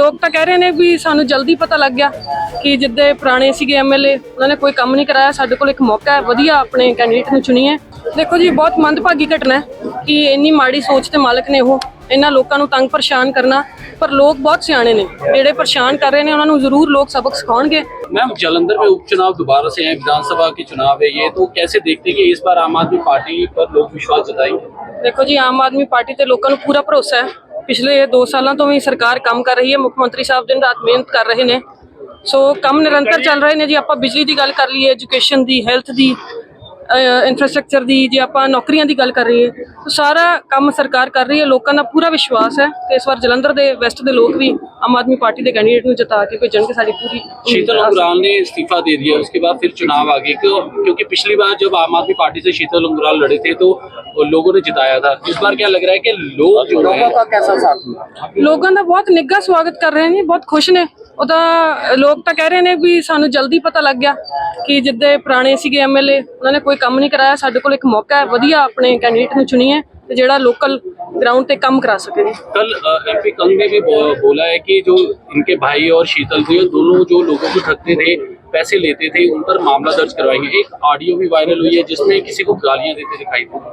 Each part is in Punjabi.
ਲੋਕ ਤਾਂ ਕਹਿ ਰਹੇ ਨੇ ਵੀ ਸਾਨੂੰ ਜਲਦੀ ਪਤਾ ਲੱਗ ਗਿਆ ਕਿ ਜਿੱਦੇ ਪੁਰਾਣੇ ਸੀਗੇ ਐਮਐਲਏ ਉਹਨਾਂ ਨੇ ਕੋਈ ਕੰਮ ਨਹੀਂ ਕਰਾਇਆ ਸਾਡੇ ਕੋਲ ਇੱਕ ਮੌਕਾ ਹੈ ਵਧੀਆ ਆਪਣੇ ਕੈਂਡੀਡੇਟ ਨੂੰ ਚੁਣੀਏ ਦੇਖੋ ਜੀ ਬਹੁਤ ਮੰਦਭਾਗੀ ਘਟਨਾ ਹੈ ਕਿ ਇੰਨੀ ਮਾੜੀ ਸੋਚ ਦੇ ਮਾਲਕ ਨੇ ਉਹ ਇਹਨਾਂ ਲੋਕਾਂ ਨੂੰ ਤੰਗ ਪਰੇਸ਼ਾਨ ਕਰਨਾ ਪਰ ਲੋਕ ਬਹੁਤ ਸਿਆਣੇ ਨੇ ਜਿਹੜੇ ਪਰੇਸ਼ਾਨ ਕਰ ਰਹੇ ਨੇ ਉਹਨਾਂ ਨੂੰ ਜ਼ਰੂਰ ਲੋਕ ਸਬਕ ਸਿਖਾਉਣਗੇ मैम जालंधर में उपचुनाव दोबारा से है विधानसभा के चुनाव है ये तो कैसे देखते हैं कि इस बार आम आदमी पार्टी पर लोग विश्वास जताएंगे ਦੇਖੋ ਜੀ ਆਮ ਆਦਮੀ ਪਾਰਟੀ ਤੇ ਲੋਕਾਂ ਨੂੰ ਪੂਰਾ ਭਰੋਸਾ ਹੈ ਪਿਛਲੇ 2 ਸਾਲਾਂ ਤੋਂ ਵੀ ਸਰਕਾਰ ਕੰਮ ਕਰ ਰਹੀ ਹੈ, ਮੁੱਖ ਮੰਤਰੀ ਸਾਹਿਬ ਦਿਨ ਰਾਤ ਮਿਹਨਤ ਕਰ ਰਹੇ ਨੇ। ਸੋ ਕੰਮ ਨਿਰੰਤਰ ਚੱਲ ਰਹੇ ਨੇ ਜੀ, ਆਪਾਂ ਬਿਜਲੀ ਦੀ ਗੱਲ ਕਰ ਲਈਏ ਐਜੂਕੇਸ਼ਨ ਦੀ ਹੈਲਥ ਦੀ ਇਨਫਰਾਸਟ੍ਰਕਚਰ ਦੀ ਜੇ ਆਪਾਂ ਨੌਕਰੀਆਂ ਦੀ ਗੱਲ ਕਰ ਰਹੀਏ ਤਾਂ ਸਾਰਾ ਕੰਮ ਸਰਕਾਰ ਕਰ ਰਹੀ ਹੈ ਲੋਕਾਂ ਦਾ ਪੂਰਾ ਵਿਸ਼ਵਾਸ ਹੈ ਕਿ ਇਸ ਵਾਰ ਜਲੰਧਰ ਦੇ ਵੈਸਟ ਦੇ ਲੋਕ ਵੀ ਆਮ ਆਦਮੀ ਪਾਰਟੀ ਦੇ ਕੈਂਡੀਡੇਟ ਨੂੰ ਜਿਤਾ ਕੇ ਭੇਜਣਗੇ ਸਾਡੀ ਪੂਰੀ शीतल अंगराल ने इस्तीफा दे दिया उसके बाद फिर चुनाव आ गए क्यों क्योंकि पिछली बार जब आम आदमी पार्टी से शीतल अंगराल लड़े थे तो वो लोगों ने जिताया था इस बार क्या लग रहा है कि लोग जो है कैसा साथ हुआ ਲੋਕਾਂ ਦਾ ਬਹੁਤ ਨਿੱਘਾ ਸਵਾਗਤ ਕਰ ਰਹੇ ਨੇ ਬਹੁਤ ਖੁਸ਼ ਨੇ ਉਹਦਾ ਲੋਕ ਤਾਂ ਕਹਿ ਰਹੇ ਨੇ ਵੀ ਸਾਨੂੰ ਜਲਦੀ ਪਤਾ ਲੱਗ ਗਿਆ ਕਿ ਜਿੱਦੇ ਪੁਰਾਣੇ ਸੀਗੇ ਐਮਐਲਏ ਉਹਨਾਂ ਨੇ ਕੋਈ ਕੰਮ ਨਹੀਂ ਕਰਾਇਆ ਸਾਡੇ ਕੋਲ ਇੱਕ ਮੌਕਾ ਹੈ ਵਧੀਆ ਆਪਣੇ ਕੈਂਡੀਡੇਟ ਨੂੰ ਚੁਣੀਏ ਤੇ ਜਿਹੜਾ ਲੋਕਲ ਗਰਾਊਂਡ ਤੇ ਕੰਮ ਕਰਾ ਸਕੇ ਜੀ कल एमपी कंग ने भी बो- बोला है कि जो इनके भाई और शीतल थे दोनों जो लोगों को ठगते थे पैसे लेते थे उन पर मामला दर्ज करवाएंगे एक ऑडियो भी वायरल हुई है जिसमें किसी को गालियां देते दिखाई दे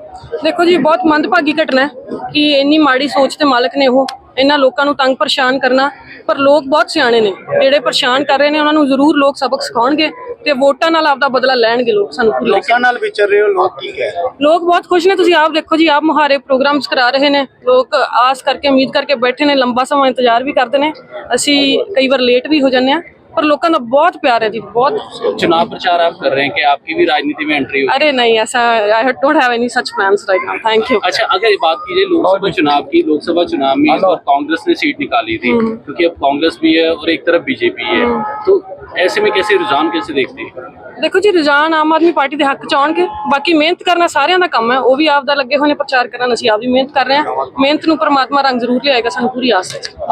ਦੇਖੋ ਜੀ ਬਹੁਤ ਮੰਦਭਾਗੀ ਘਟਨਾ ਹੈ ਕਿ ਇੰਨੀ ਮਾੜੀ ਸੋਚ ਦੇ ਮਾਲਕ ਨੇ ਉਹ ਇਹਨਾਂ ਲੋਕਾਂ ਨੂੰ ਤੰਗ ਪਰੇਸ਼ਾਨ ਕਰਨਾ ਪਰ ਲੋਕ ਬਹੁਤ ਸਿਆਣੇ ਨੇ ਜਿਹੜੇ ਪਰੇਸ਼ਾਨ ਕਰ ਰਹੇ ਨੇ ਉਹਨਾਂ ਨੂੰ ਜ਼ਰੂਰ ਲੋਕ ਸਬਕ ਸਿਖਾਉਣਗੇ ਤੇ ਵੋਟਾਂ ਨਾਲ ਆਪਦਾ ਬਦਲਾ ਲੈਣਗੇ ਲੋਕ ਸਾਨੂੰ ਪੂਰੀ ਲੋਕਾਂ ਨਾਲ ਵਿਚਰ ਰਹੇ ਹੋ ਲੋਕ ਕੀ ਕਹਿ ਰਹੇ ਲੋਕ ਬਹੁਤ ਖੁਸ਼ ਨੇ ਤੁਸੀਂ ਆਪ ਦੇਖੋ ਜੀ ਆਪ ਮੁਹਾਰੇ ਪ੍ਰੋਗਰਾਮਸ ਕਰਾ ਰਹੇ ਨੇ ਲੋਕ ਆਸ ਕਰਕੇ ਉਮੀਦ ਕਰਕੇ ਬੈਠੇ ਨੇ ਲੰਬਾ ਸਮਾਂ ਇੰਤਜ਼ਾਰ ਵੀ ਕਰਦੇ ਨੇ ਅਸੀਂ ਕਈ ਵਾਰ ਲੇਟ ਵੀ ਹੋ ਜਾਂਦੇ ਆ ਪਰ ਲੋਕਾਂ ਦਾ ਬਹੁਤ ਪਿਆਰ ਹੈ ਜੀ ਬਹੁਤ चुनाव प्रचार आप कर रहे हैं कि आपकी भी राजनीति में एंट्री हो अरे नहीं ऐसा I don't have any such plans right now thank you अच्छा अगर बात कीजिए लोकसभा चुनाव की लोकसभा चुनाव में इस बार कांग्रेस ने सीट निकाली थी क्योंकि अब कांग्रेस भी है और एक तरफ बीजेपी है तो ऐसे में कैसे रुझान कैसे देखते हैं ਦੇਖੋ ਜੀ ਰੁਝਾਨ ਆਮ ਆਦਮੀ ਪਾਰਟੀ ਦੇ ਹੱਕ ਚ ਆਉਣਗੇ ਬਾਕੀ ਮਿਹਨਤ ਕਰਨਾ ਸਾਰਿਆਂ ਦਾ ਕੰਮ ਹੈ ਉਹ ਵੀ ਆਪ ਦਾ ਲੱਗੇ ਹੋਏ ਨੇ ਪ੍ਰਚਾਰ ਕਰਨ ਅਸੀਂ ਆਪ ਵੀ ਮਿਹਨਤ ਕਰ ਰਹੇ ਹਾਂ ਮਿਹਨਤ ਨੂੰ ਪਰਮਾਤਮਾ ਰੰਗ ਜ਼ਰੂਰ ਲਿਆਏਗਾ ਸਾਨੂੰ ਪੂਰੀ ਆਸ ਹੈ